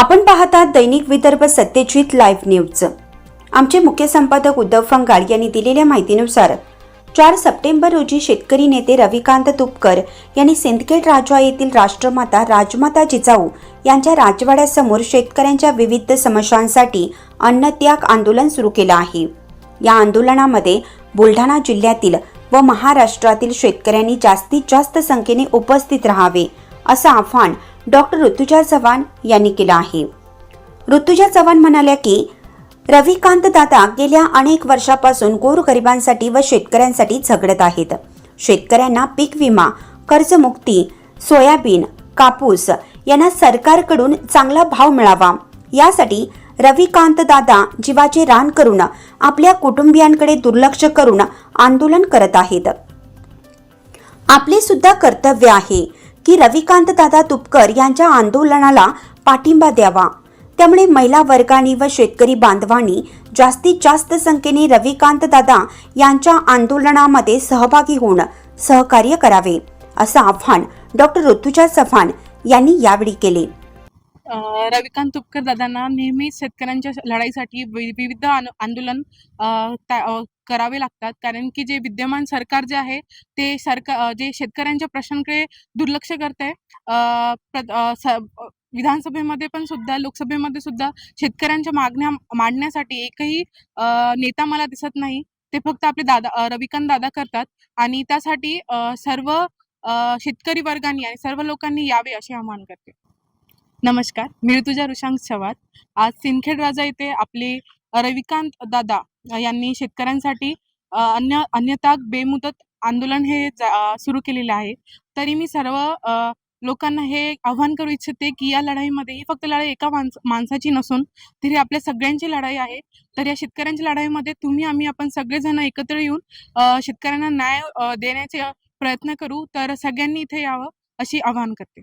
आपण पाहतात दैनिक Vidarbha Satyajit live news आमचे मुख्य संपादक उद्धव फंगाळ यांनी दिलेल्या माहितीनुसार चार सप्टेंबर रोजी शेतकरी नेते रविकांत तुपकर यांनी सिंदखेड राजा येथील राष्ट्रमाता राजमाता जिजाऊ यांच्या राजवाड्यासमोर शेतकऱ्यांच्या विविध समस्यांसाठी अन्नत्याग आंदोलन सुरू केलं आहे. या आंदोलनामध्ये बुलढाणा जिल्ह्यातील व महाराष्ट्रातील शेतकऱ्यांनी जास्तीत जास्त संख्येने उपस्थित राहावे असं आव्हान डॉक्टर ऋतुजा चव्हाण यांनी केलं आहे. ऋतुजा चव्हाण म्हणाल्या की रविकांत दादा गेल्या अनेक वर्षापासून गोरगरिबांसाठी व शेतकऱ्यांसाठी झगडत आहेत. शेतकऱ्यांना पीक विमा कर्जमुक्ती सोयाबीन कापूस यांना सरकारकडून चांगला भाव मिळावा. यासाठी रविकांत दादा जीवाचे रान करून आपल्या कुटुंबियांकडे दुर्लक्ष करून आंदोलन करत आहेत. आपले सुद्धा कर्तव्य आहे. की रविकांत दादा तुपकर यांच्या आंदोलनाला पाठिंबा द्यावा. त्यामुळे महिला वर्गाने व शेतकरी बांधवांनी जास्तीत जास्त संख्येने रविकांत दादा यांच्या आंदोलनामध्ये सहभागी होऊन सहकार्य करावे असं आव्हान डॉक्टर ऋतुजा चव्हाण यांनी यावेळी केले. रविकांत तुपकर दादांना नेहमी शेतकऱ्यांच्या लढाईसाठी वि- विविध आंदोलन करावे लागतात. कारण की जे विद्यमान सरकार जे आहे ते सरकार जे शेतकऱ्यांच्या प्रश्नांकडे दुर्लक्ष करते अ, प्र- विधानसभेमध्ये पण सुद्धा लोकसभेमध्ये सुद्धा शेतकऱ्यांच्या मागण्या मांडण्यासाठी एकही अ, नेता मला दिसत नाही. ते फक्त आपले दादा रविकांत दादा करतात. आणि त्यासाठी सर्व अ, शेतकरी वर्गांनी आणि सर्व लोकांनी यावे असे आवाहन करते नमस्कार. मी ऋतुजा ऋषांक चव्हाण. आज सिंदखेड राजा येथे आपले रविकांत दादा यांनी शेतकऱ्यांसाठी अन्य अन्यथा बेमुदत आंदोलन हे सुरू केलेले आहे. तरी मी सर्व अ, लोकांना हे आव्हान करू इच्छिते की या लढाईमध्ये ही फक्त लढाई एका माणस माणसाची नसून तरी आपल्या सगळ्यांची लढाई आहे. तर या शेतकऱ्यांच्या लढाईमध्ये तुम्ही आम्ही आपण सगळेजण एकत्र येऊन शेतकऱ्यांना न्याय देण्याचे प्रयत्न करू. तर सगळ्यांनी इथे यावं अशी आवाहन करते.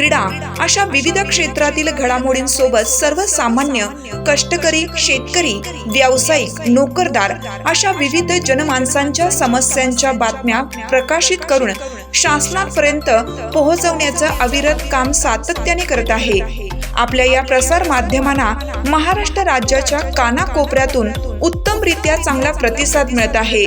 क्रीडा अशा विविध क्षेत्रातील घडामोडींसोबत सर्वसामान्य कष्टकरी शेतकरी व्यावसायिक नोकरदार अशा विविध जनमानसांच्या समस्यांच्या बातम्या प्रकाशित करून शासनापर्यंत पोहोचवण्याचं अविरत काम सातत्याने करत आहे. आपल्या या प्रसार माध्यमांना महाराष्ट्र राज्याच्या कानाकोपऱ्यातून उत्तमरित्या चांगला प्रतिसाद मिळत आहे.